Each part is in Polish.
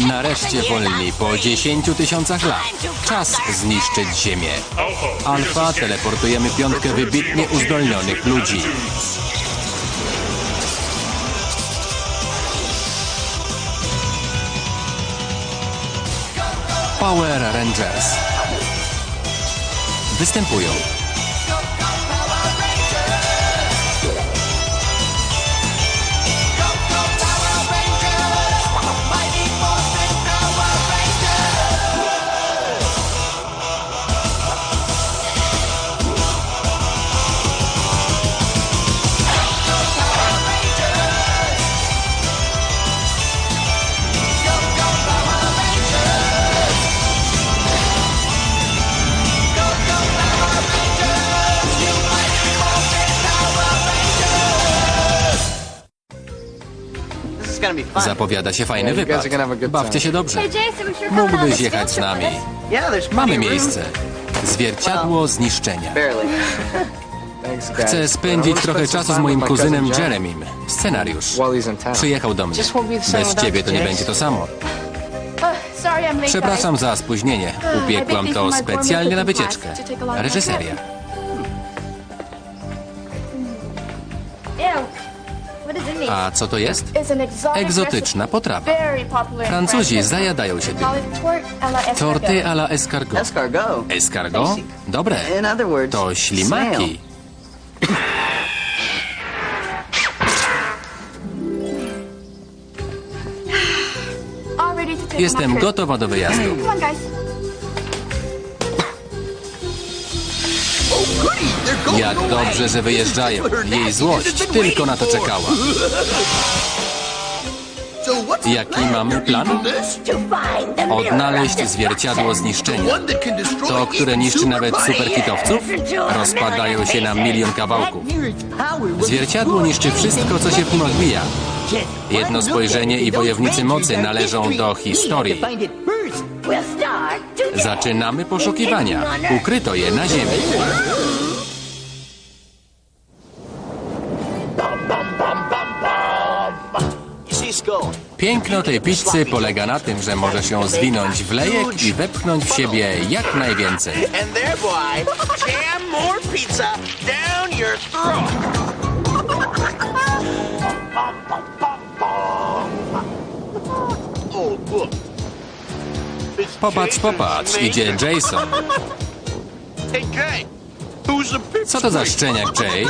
Nareszcie wolni po 10 tysiącach lat. Czas zniszczyć Ziemię. Alfa teleportujemy piątkę wybitnie uzdolnionych ludzi. Power Rangers. Występują Zapowiada się fajny wypad. Bawcie się dobrze. Mógłbyś jechać z nami. Mamy miejsce. Zwierciadło zniszczenia. Chcę spędzić trochę czasu z moim kuzynem Jeremy Jeremim. Scenariusz. Przyjechał do mnie. Bez ciebie to nie będzie to samo. Uh, late, Przepraszam za spóźnienie. Upiekłam to specjalnie na wycieczkę. Reżyseria. A co to jest? Egzotyczna potrawa. Francuzi zajadają się tym. Torty a la escargot. Escargot. Dobre. To ślimaki. Jestem gotowa do wyjazdu. Jak dobrze, że wyjeżdżają. Jej złość tylko na to czekała. Jaki mamy plan? Odnaleźć zwierciadło zniszczenia. To, które niszczy nawet superkitowców? Rozpadają się na milion kawałków. Zwierciadło niszczy wszystko, co się w nim odbija. Jedno spojrzenie i wojownicy mocy należą do historii. Zaczynamy poszukiwania. Ukryto je na ziemi. Piękno tej pizzy polega na tym, że może się zwinąć w lejek i wepchnąć w siebie jak najwięcej. Popatrz, popatrz, idzie Jason. Co to za szczeniak, Jay?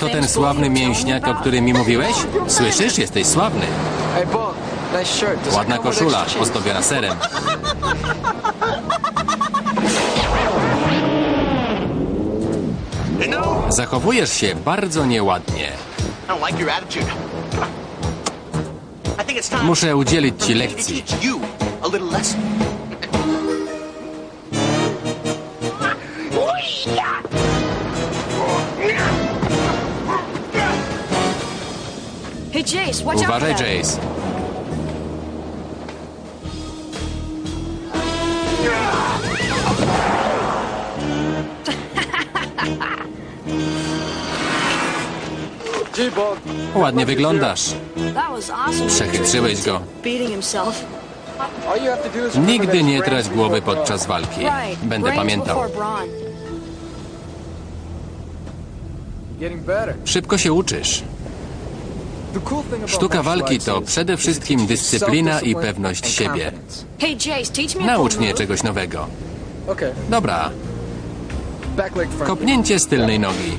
To ten sławny mięśniak, o którym mi mówiłeś? Słyszysz? Jesteś sławny. Ładna koszula, ozdobiona serem. Zachowujesz się bardzo nieładnie. Muszę udzielić Ci lekcji. Uważaj, Jace. Ładnie wyglądasz. Przechytrzyłeś go. Nigdy nie trać głowy podczas walki. Będę pamiętał. Szybko się uczysz. Sztuka walki to przede wszystkim dyscyplina i pewność siebie. Naucz mnie czegoś nowego. Dobra, kopnięcie z tylnej nogi.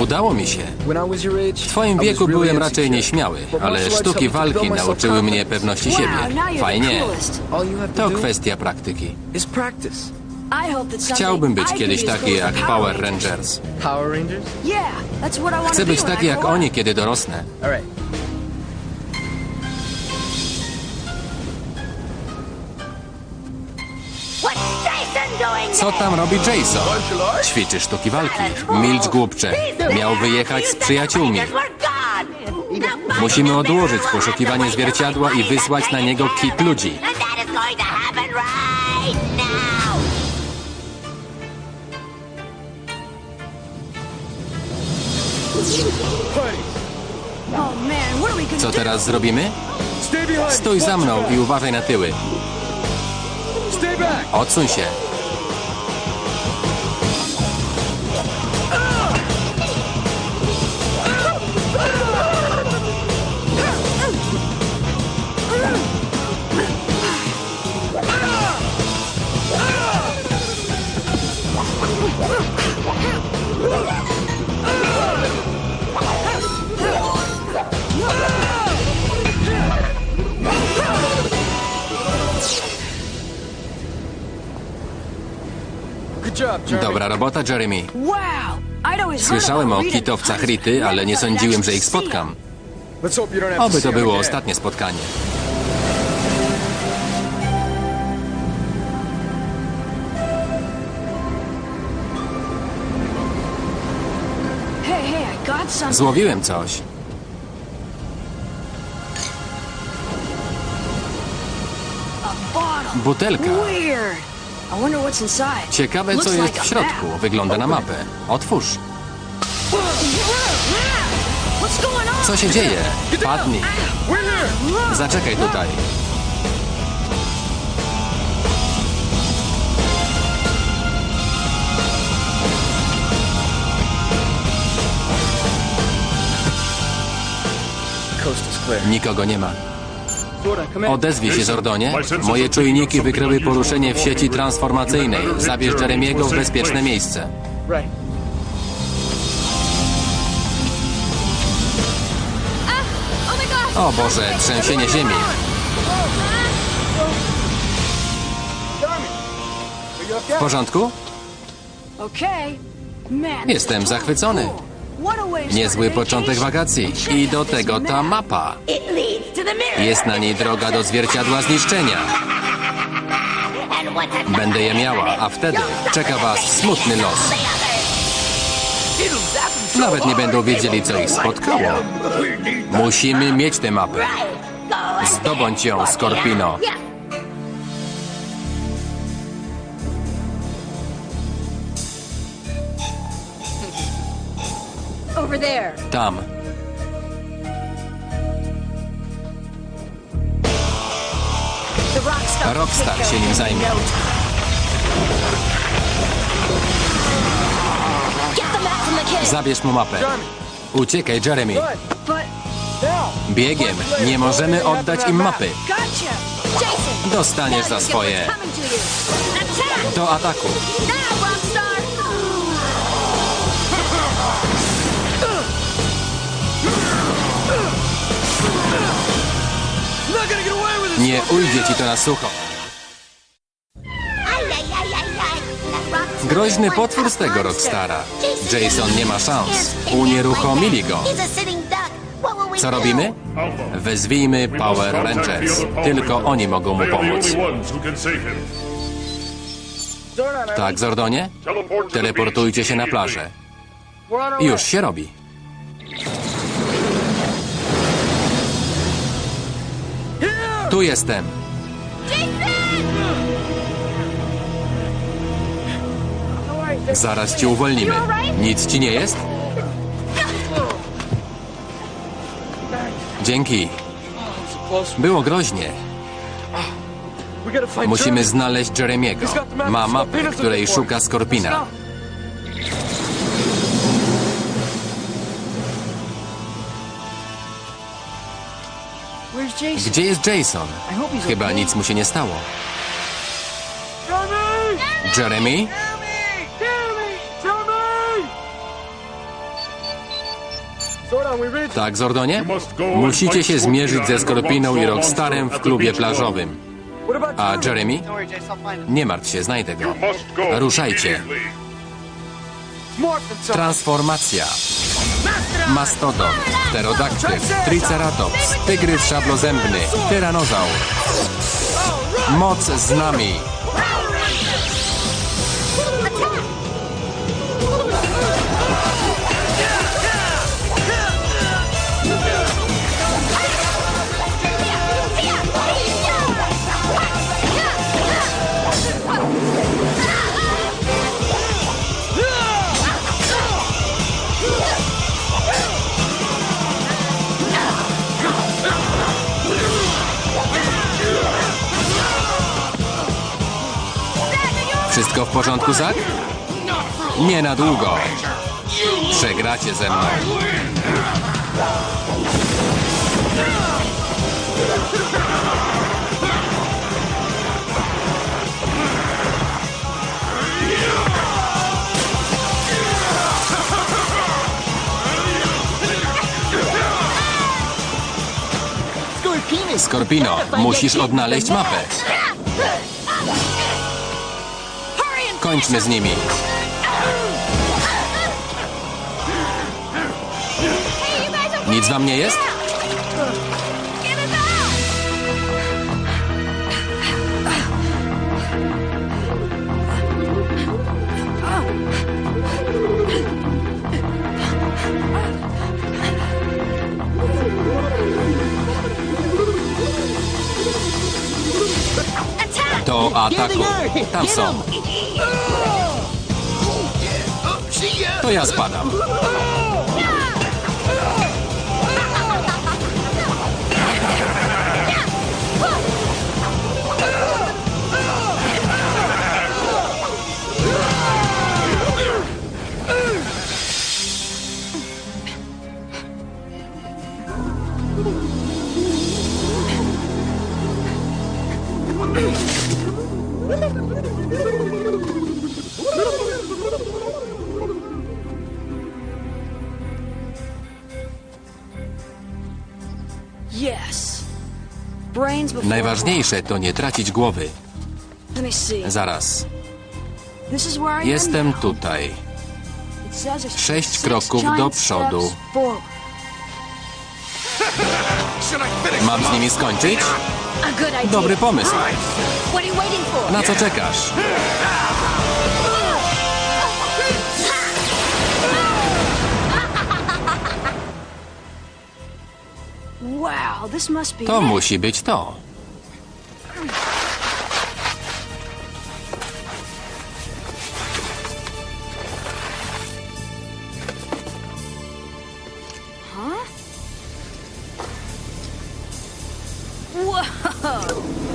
Udało mi się. W twoim wieku byłem raczej nieśmiały, ale sztuki walki nauczyły mnie pewności siebie. Fajnie. to kwestia praktyki. Chciałbym być kiedyś taki jak Power Rangers. Chcę być taki jak oni, kiedy dorosnę. Co tam robi Jason? Ćwiczy sztuki walki. Milcz głupcze. Miał wyjechać z przyjaciółmi. Musimy odłożyć poszukiwanie zwierciadła i wysłać na niego kit ludzi. Co teraz zrobimy? Stój za mną i uważaj na tyły. Odsuń się. Dobra robota, Jeremy. Słyszałem o kitowcach Rity, ale nie sądziłem, że ich spotkam. Oby to było ostatnie spotkanie. Złowiłem coś. Butelka. Weird. I wonder what's inside. Ciekawe, co jest w środku. Wygląda na mapę. Otwórz. What's going on? Co się dzieje? Padnij. Zaczekaj tutaj. Nikogo nie ma. Odezwij się, Zordonie. Moje czujniki wykryły poruszenie w sieci transformacyjnej. Zabierz Jeremiego w bezpieczne miejsce. O Boże, trzęsienie ziemi. W porządku? Jestem zachwycony. Niezły początek wakacji. I do tego ta mapa. Jest na niej droga do zwierciadła zniszczenia. Będę je miała, a wtedy czeka was smutny los. Nawet nie będą wiedzieli, co ich spotkało. Musimy mieć tę mapę. Zdobądź ją, Skorpino. Over there. Tam. The Rockstar. Się nim zajmie. Zabierz mu mapę. Uciekaj, Jeremy. Biegiem. Nie możemy oddać im mapy. Dostaniesz za swoje. Do ataku. Nie ujdzie ci to na sucho. Groźny potwór z tego. Rockstara. Jason nie ma szans. Unieruchomili go. Co robimy? Wezwijmy Power Rangers. Tylko oni mogą mu pomóc. Tak, Zordonie? Teleportujcie się na plażę. Już się robi. Tu jestem. Zaraz cię uwolnimy. Nic ci nie jest? Dzięki. Było groźnie. Musimy znaleźć Jeremiego. Ma mapę, której szuka Skorpina. Gdzie jest Jason? Chyba nic mu się nie stało. Jeremy! Tak, Zordonie? Musicie się zmierzyć ze Skorpiną i Rockstarem w klubie plażowym. A Jeremy? Nie martw się, znajdę go. Ruszajcie. Transformacja. Mastodon, pterodaktyl, triceratops, tygrys szablozębny, tyranozaur. Moc z nami. Wszystko w porządku, Zak? Nie na długo. Przegracie ze mną. Skorpino, musisz odnaleźć mapę. Kończmy z nimi. Nic wam nie jest? Do ataku. Tam są. To ja spadam. Najważniejsze to nie tracić głowy. Zaraz. Jestem tutaj. Sześć kroków do przodu. Mam z nimi skończyć? Dobry pomysł. Na co czekasz? To musi być to. Oh.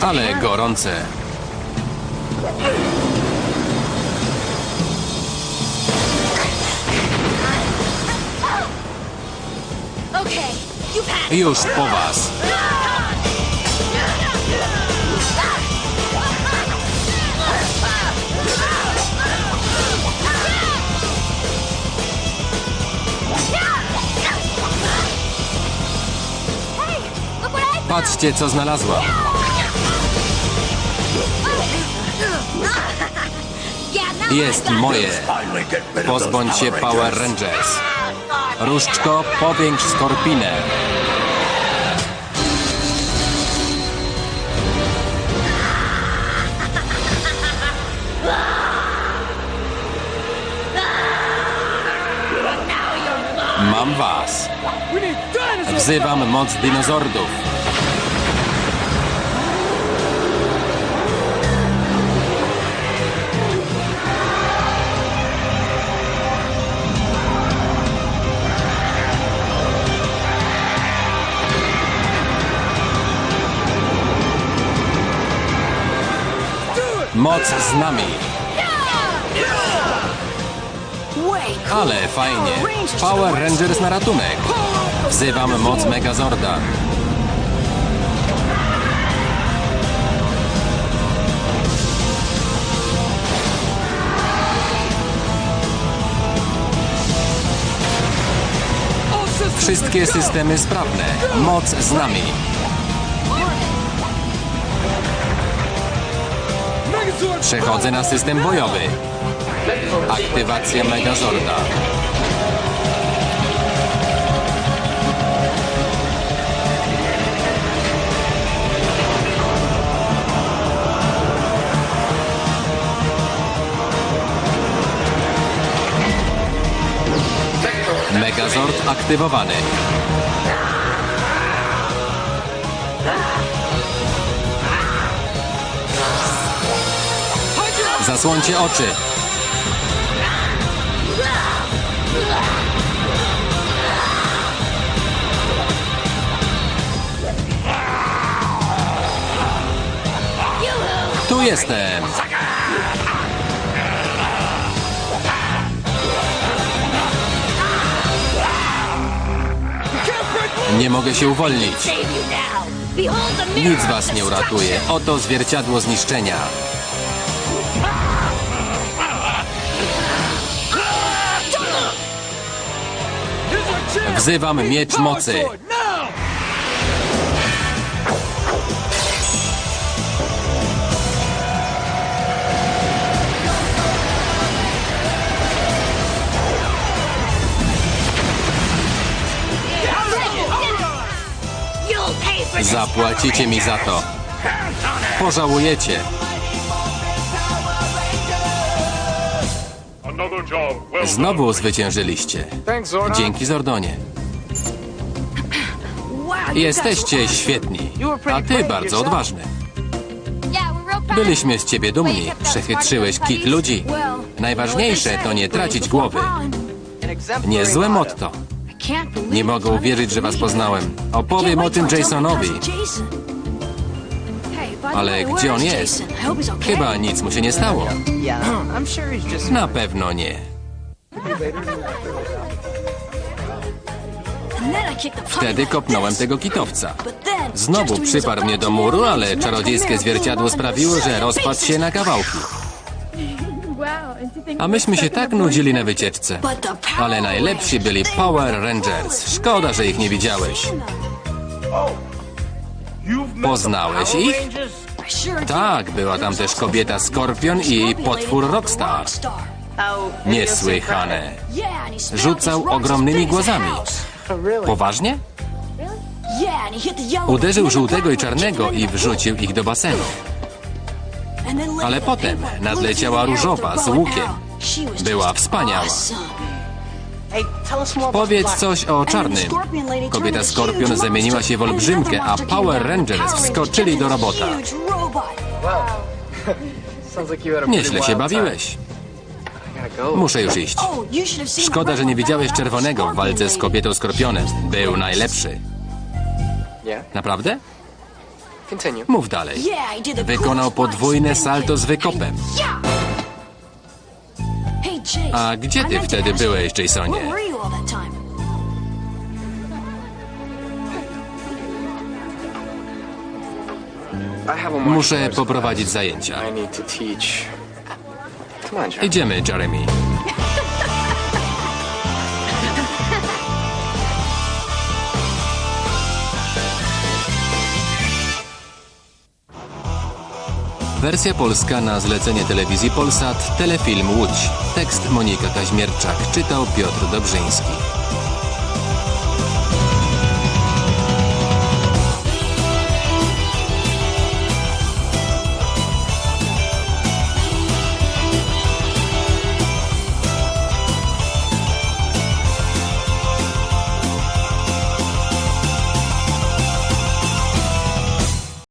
Ale gorące. Już po was. Patrzcie, co znalazłam. Jest moje. Pozbądź się Power Rangers. Różdżko, powiększ skorpinę. Mam was. Wzywam moc dinozordów. Moc z nami. Ale fajnie. Power. Rangers na ratunek. Wzywam moc Megazorda. Wszystkie systemy sprawne. Moc z nami. Przechodzę na system bojowy. Aktywacja Megazorda. Megazord aktywowany. Zasłońcie oczy. Tu jestem. Nie mogę się uwolnić. Nic was nie uratuje. Oto zwierciadło zniszczenia. Wzywam miecz mocy. Zapłacicie mi za to. Pożałujecie. Znowu zwyciężyliście. Dzięki Zordonie. Jesteście świetni. A ty bardzo odważny. Byliśmy z ciebie dumni. Przechytrzyłeś kit ludzi. Najważniejsze to nie tracić głowy. Niezłe motto. Nie mogę uwierzyć, że was poznałem. Opowiem o tym Jasonowi. Ale gdzie on jest? Chyba nic mu się nie stało. Na pewno nie. Wtedy kopnąłem tego kitowca. Znowu przyparł mnie do muru, ale czarodziejskie zwierciadło sprawiło, że rozpadł się na kawałki. A myśmy się tak nudzili na wycieczce. Ale najlepsi byli Power Rangers. Szkoda, że ich nie widziałeś. Met Poznałeś ich? Tak, była tam też kobieta Skorpion i potwór Rockstar. Niesłychane. Rzucał ogromnymi głazami. Poważnie? Uderzył żółtego i czarnego i wrzucił ich do basenu. Ale potem nadleciała różowa z łukiem. Była wspaniała. Powiedz coś o czarnym. Kobieta Skorpion zamieniła się w olbrzymkę, a Power Rangers wskoczyli do robota. Nieźle się bawiłeś. Muszę już iść. Szkoda, że nie widziałeś czerwonego w walce z kobietą Skorpionem. Był najlepszy. Naprawdę? Mów dalej. Wykonał podwójne salto z wykopem. A gdzie ty wtedy byłeś, Jasonie? Muszę poprowadzić zajęcia. Idziemy, Jeremy. Wersja polska na zlecenie telewizji Polsat, telefilm Łódź. Tekst Monika Kaźmierczak, czytał Piotr Dobrzyński.